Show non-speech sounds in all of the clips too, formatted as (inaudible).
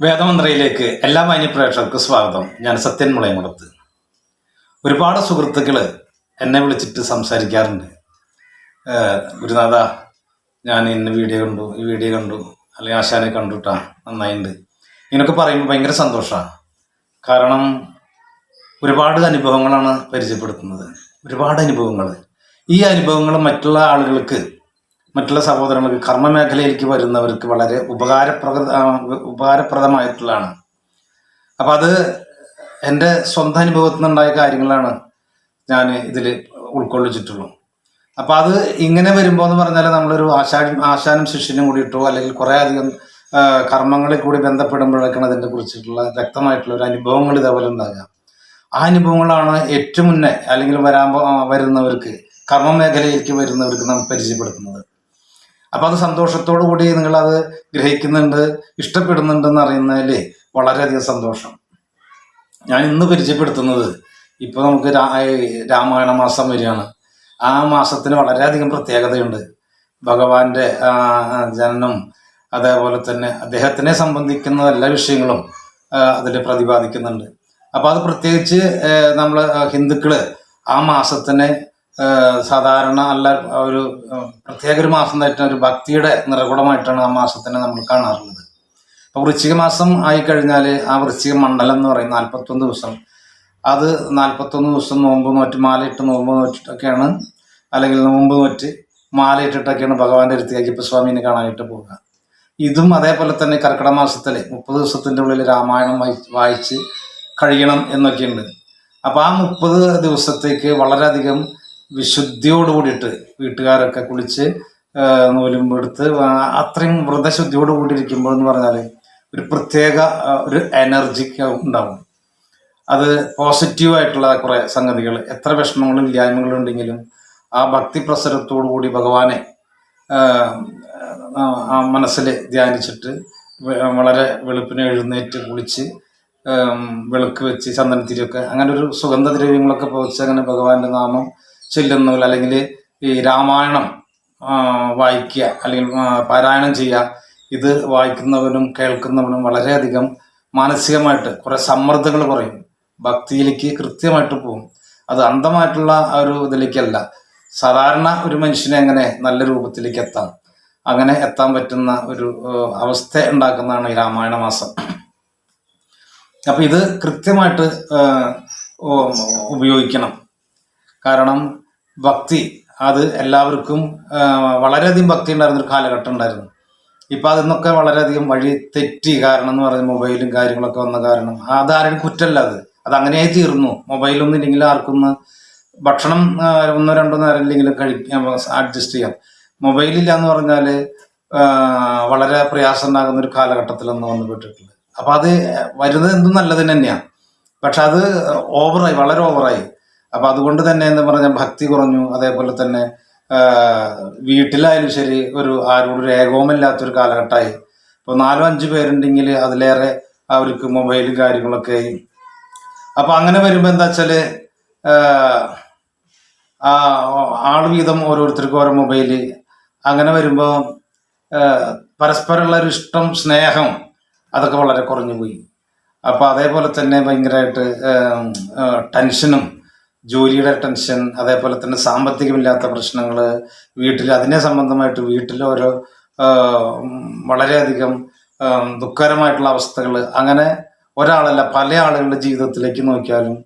വേദമന്ത്രയിലേക്ക് എല്ലാ മാന്യപ്രേക്ഷകർക്കും സ്വാഗതം. ഞാൻ സത്യൻ മുളയമുടത്ത് ഒരുപാട് സുഹൃത്തുക്കൾ എന്നെ വിളിച്ചിട്ട് സംസാരിക്കാറുണ്ട്. ഗുരുനാഥ ഞാൻ ഇന്ന വീഡിയോ കണ്ടു ഈ വീഡിയോ കണ്ടു അല്ലെങ്കിൽ ആശാനെ കണ്ടുട്ടാ നന്നായിട്ടുണ്ട് ഇങ്ങനൊക്കെ പറയുമ്പോൾ ഭയങ്കര സന്തോഷമാണ് കാരണം ഒരുപാട് അനുഭവങ്ങളാണ് പരിചയപ്പെടുത്തുന്നത്. ഒരുപാട് അനുഭവങ്ങൾ ഈ അനുഭവങ്ങൾ മറ്റുള്ള ആളുകൾക്ക് മറ്റുള്ള സഹോദരങ്ങൾക്ക് കർമ്മ മേഖലയിലേക്ക് വരുന്നവർക്ക് വളരെ ഉപകാരപ്രദ ഉപകാരപ്രദമായിട്ടുള്ളതാണ്. അപ്പം അത് എന്റെ സ്വന്തം അനുഭവത്തിൽ നിന്നുണ്ടായ കാര്യങ്ങളാണ് ഞാൻ ഇതിൽ ഉൾക്കൊള്ളിച്ചിട്ടുള്ളൂ. അപ്പം അത് ഇങ്ങനെ വരുമ്പോൾ എന്ന് പറഞ്ഞാൽ നമ്മളൊരു ആശാനും ആശാനും ശിഷ്യനും കൂടിയിട്ടോ അല്ലെങ്കിൽ കുറേ അധികം കർമ്മങ്ങളിൽ കൂടി ബന്ധപ്പെടുമ്പോഴൊക്കെയാണ് അതിനെ കുറിച്ചിട്ടുള്ള വ്യക്തമായിട്ടുള്ള ഒരു അനുഭവങ്ങൾ ഇതേപോലെ ഉണ്ടാകുക. ആ അനുഭവങ്ങളാണ് ഏറ്റവും മുന്നേ അല്ലെങ്കിൽ വരാൻ വരുന്നവർക്ക് കർമ്മ മേഖലയിലേക്ക് വരുന്നവർക്ക് നമ്മൾ പരിചയപ്പെടുത്തുന്നത്. അപ്പൊ അത് സന്തോഷത്തോടു കൂടി അത് ഗ്രഹിക്കുന്നുണ്ട് ഇഷ്ടപ്പെടുന്നുണ്ടെന്ന് അറിയുന്നതിൽ വളരെയധികം സന്തോഷം. ഞാൻ ഇന്ന് പരിചയപ്പെടുത്തുന്നത് ഇപ്പോൾ നമുക്ക് രാമായണ മാസം വരികയാണ്. ആ മാസത്തിന് വളരെയധികം പ്രത്യേകതയുണ്ട്. ഭഗവാന്റെ ജനനം അതേപോലെ തന്നെ അദ്ദേഹത്തിനെ സംബന്ധിക്കുന്ന എല്ലാ വിഷയങ്ങളും അതിൽ പ്രതിപാദിക്കുന്നുണ്ട്. അപ്പോൾ അത് പ്രത്യേകിച്ച് നമ്മൾ ഹിന്ദുക്കൾ ആ മാസത്തിനെ സാധാരണ നല്ല ഒരു പ്രത്യേക ഒരു മാസം തന്നെ ഒരു ഭക്തിയുടെ നിറകുടമായിട്ടാണ് ആ മാസത്തിനെ നമ്മൾ കാണാറുള്ളത്. അപ്പോൾ വൃശ്ചിക മാസം ആയി കഴിഞ്ഞാൽ ആ വൃശ്ചിക മണ്ഡലം എന്ന് പറയും നാൽപ്പത്തൊന്ന് ദിവസം അത് നാൽപ്പത്തൊന്ന് ദിവസം നോമ്പ് നോറ്റ് മാലയിട്ട് നോമ്പ് നോറ്റിട്ടൊക്കെയാണ് അല്ലെങ്കിൽ നോമ്പ് നോറ്റ് മാലയിട്ടിട്ടൊക്കെയാണ് ഭഗവാന്റെ അടുത്ത് സ്വാമിനെ കാണാനായിട്ട് പോവുക. ഇതും അതേപോലെ തന്നെ കർക്കിടക മാസത്തിൽ മുപ്പത് ദിവസത്തിന്റെ ഉള്ളിൽ രാമായണം വായിച്ച് കഴിയണം എന്നൊക്കെയുണ്ട്. അപ്പോൾ ആ മുപ്പത് ദിവസത്തേക്ക് വളരെയധികം വിശുദ്ധിയോട് കൂടിയിട്ട് വീട്ടുകാരൊക്കെ കുളിച്ച് നൂലും എടുത്ത് അത്രയും വ്രതശുദ്ധിയോട് കൂടിയിരിക്കുമ്പോൾ എന്ന് പറഞ്ഞാൽ ഒരു പ്രത്യേക ഒരു എനർജി ഉണ്ടാവും. അത് പോസിറ്റീവായിട്ടുള്ള കുറേ സംഗതികൾ എത്ര വിഷമങ്ങളും ഇല്ലായ്മകളും ഉണ്ടെങ്കിലും ആ ഭക്തി പ്രസരത്തോടു കൂടി ഭഗവാനെ മനസ്സിൽ ധ്യാനിച്ചിട്ട് വളരെ വെളുപ്പിനെ എഴുന്നേറ്റ് കുളിച്ച് വെളുക്ക് വിളക്ക് വെച്ച് ചന്ദനത്തിരിയൊക്കെ അങ്ങനെ ഒരു സുഗന്ധദ്രവ്യങ്ങളൊക്കെ പോച്ച് അങ്ങനെ ഭഗവാന്റെ നാമം ചെല്ലുന്നവർ അല്ലെങ്കിൽ ഈ രാമായണം വായിക്കുക അല്ലെങ്കിൽ പാരായണം ചെയ്യുക ഇത് വായിക്കുന്നവനും കേൾക്കുന്നവനും വളരെയധികം മാനസികമായിട്ട് കുറെ സമ്മർദ്ദങ്ങൾ കുറയും. ഭക്തിയിലേക്ക് കൃത്യമായിട്ട് പോകും അത് അന്ധമായിട്ടുള്ള ഒരു ഇതിലേക്കല്ല. സാധാരണ ഒരു മനുഷ്യനെ എങ്ങനെ നല്ല രൂപത്തിലേക്ക് എത്താം. അങ്ങനെ എത്താൻ പറ്റുന്ന ഒരു അവസ്ഥ ഉണ്ടാക്കുന്നതാണ് ഈ രാമായണ മാസം അപ്പൊ ഇത് കൃത്യമായിട്ട് ഉപയോഗിക്കണം. കാരണം ഭക്തി. അത് എല്ലാവർക്കും വളരെയധികം ഭക്തി ഉണ്ടായിരുന്ന ഒരു കാലഘട്ടം ഉണ്ടായിരുന്നു. ഇപ്പൊ അതിന്നൊക്കെ വളരെയധികം വഴി തെറ്റി. കാരണം എന്ന് പറഞ്ഞ മൊബൈലും കാര്യങ്ങളൊക്കെ വന്ന കാരണം. അതാരും കുറ്റമല്ല അത്. അത് അങ്ങനെ തീർന്നു. മൊബൈലൊന്നും ഇല്ലെങ്കിൽ ആർക്കൊന്ന് ഭക്ഷണം ഒന്നോ രണ്ടോ നേരം ഇല്ലെങ്കിലും കഴിക്കാം അഡ്ജസ്റ്റ് ചെയ്യാം. മൊബൈലില്ല എന്ന് പറഞ്ഞാൽ വളരെ പ്രയാസം ഉണ്ടാകുന്ന ഒരു കാലഘട്ടത്തിലൊന്ന് വന്നു പെട്ടിട്ടുള്ളത് അപ്പൊ അത് വരുന്നത് എന്തും നല്ലതിന് തന്നെയാണ് പക്ഷെ അത് ഓവറായി വളരെ ഓവറായി. അപ്പൊ അതുകൊണ്ട് തന്നെ എന്ന് പറഞ്ഞാൽ ഭക്തി കുറഞ്ഞു. അതേപോലെ തന്നെ വീട്ടിലായാലും ശരി ഒരു ആരോടും ഒരു ഏകോപമില്ലാത്തൊരു കാലഘട്ടമായി. ഇപ്പോൾ നാലോ അഞ്ച് പേരുണ്ടെങ്കിൽ അതിലേറെ അവർക്ക് മൊബൈലും കാര്യങ്ങളൊക്കെ ആയി. അപ്പൊ അങ്ങനെ വരുമ്പോ എന്താ വെച്ചാൽ ആഹ്, ആ ആൾ വീതം ഓരോരുത്തർക്കും ഓരോ മൊബൈൽ. അങ്ങനെ വരുമ്പോ പരസ്പരമുള്ള ഒരു ഇഷ്ടം സ്നേഹം അതൊക്കെ വളരെ കുറഞ്ഞു പോയി. അപ്പൊ അതേപോലെ തന്നെ ഭയങ്കരമായിട്ട് ടെൻഷനും ജോലിയുടെ ടെൻഷൻ അതേപോലെ തന്നെ സാമ്പത്തികമില്ലാത്ത പ്രശ്നങ്ങൾ വീട്ടിൽ അതിനെ സംബന്ധമായിട്ട് വീട്ടിൽ ഓരോ വളരെയധികം ദുഃഖകരമായിട്ടുള്ള അവസ്ഥകൾ അങ്ങനെ ഒരാളല്ല പല ആളുകളുടെ ജീവിതത്തിലേക്ക് നോക്കിയാലും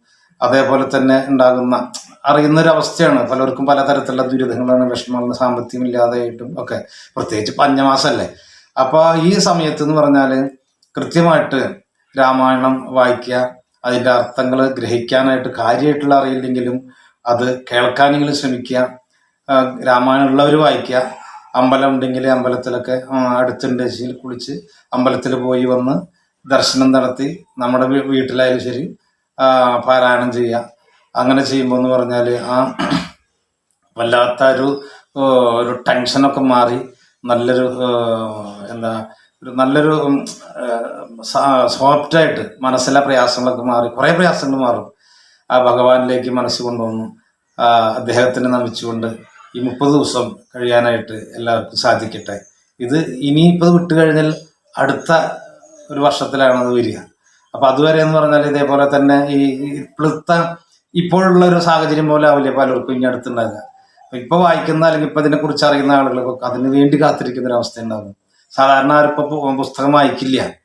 അതേപോലെ തന്നെ ഉണ്ടാകുന്ന അറിയുന്ന ഒരു അവസ്ഥയാണ് പലർക്കും പലതരത്തിലുള്ള ദുരിതങ്ങളാണ് വിഷമങ്ങൾ സാമ്പത്തികം ഇല്ലാതെയായിട്ടും ഒക്കെ. പ്രത്യേകിച്ച് പഞ്ഞമാസമല്ലേ അപ്പോൾ ഈ സമയത്ത് എന്ന് പറഞ്ഞാൽ കൃത്യമായിട്ട് രാമായണം വായിക്കുക അതിന്റെ അർത്ഥങ്ങൾ ഗ്രഹിക്കാനായിട്ട് കാര്യമായിട്ടുള്ള അറിയില്ലെങ്കിലും അത് കേൾക്കാനെങ്കിലും ശ്രമിക്കുക. രാമായണം ഉള്ളവർ വായിക്കുക. അമ്പലം ഉണ്ടെങ്കിൽ അമ്പലത്തിലൊക്കെ ആ, അടുത്തുണ്ട് വെച്ചാൽ കുളിച്ച് അമ്പലത്തിൽ പോയി വന്ന് ദർശനം നടത്തി നമ്മുടെ വീട്ടിലായാലും ശരി പാരായണം ചെയ്യുക. അങ്ങനെ ചെയ്യുമ്പോൾ എന്ന് പറഞ്ഞാൽ ആ (clears throat) വല്ലാത്ത ഒരു ഒരു ടെൻഷനൊക്കെ മാറി. നല്ലൊരു എന്താ ഒരു നല്ലൊരു സോഫ്റ്റായിട്ട് മനസ്സിലെ പ്രയാസങ്ങളൊക്കെ മാറി കുറേ പ്രയാസങ്ങൾ മാറും. ആ ഭഗവാനിലേക്ക് മനസ്സ് കൊണ്ടുവന്നു. അദ്ദേഹത്തിനെ നമിച്ചുകൊണ്ട് ഈ മുപ്പത് ദിവസം കഴിയാനായിട്ട് എല്ലാവർക്കും സാധിക്കട്ടെ. ഇത് ഇനിയിപ്പോൾ വിട്ടു കഴിഞ്ഞാൽ അടുത്ത ഒരു വർഷത്തിലാണ് അത് വരിക. അപ്പൊ അതുവരെ എന്ന് പറഞ്ഞാൽ ഇതേപോലെ തന്നെ ഈ ഇപ്പോഴത്തെ ഇപ്പോഴുള്ള ഒരു സാഹചര്യം പോലെ ആവില്ല പലർക്കും ഇനി അടുത്തുണ്ടാകുക അപ്പൊ ഇപ്പൊ വായിക്കുന്ന അല്ലെങ്കിൽ ഇപ്പൊ ഇതിനെ കുറിച്ച് അറിയുന്ന ആളുകൾക്കൊക്കെ അതിന് വേണ്ടി കാത്തിരിക്കുന്ന ഒരു അവസ്ഥ ഉണ്ടാകും. സാധാരണ ആരും പു- പുസ്തകം വായിക്കില്ല.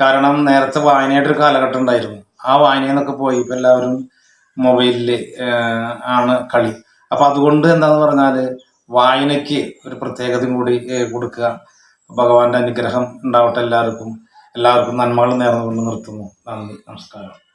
കാരണം നേരത്തെ വായനയുടെ ഒരു കാലഘട്ടം ഉണ്ടായിരുന്നു. ആ വായനയിൽ നിന്നൊക്കെ പോയി ഇപ്പൊ എല്ലാവരും മൊബൈലിൽ ആണ് കളി. അപ്പൊ അതുകൊണ്ട് എന്താന്ന് പറഞ്ഞാൽ വായനയ്ക്ക് ഒരു പ്രത്യേകത കൂടി കൊടുക്കുക. ഭഗവാന്റെ അനുഗ്രഹം ഉണ്ടാവട്ടെ എല്ലാവർക്കും. എല്ലാവർക്കും നന്മകൾ നേർന്നുകൊണ്ട് നിർത്തുന്നു. നന്ദി. നമസ്കാരം.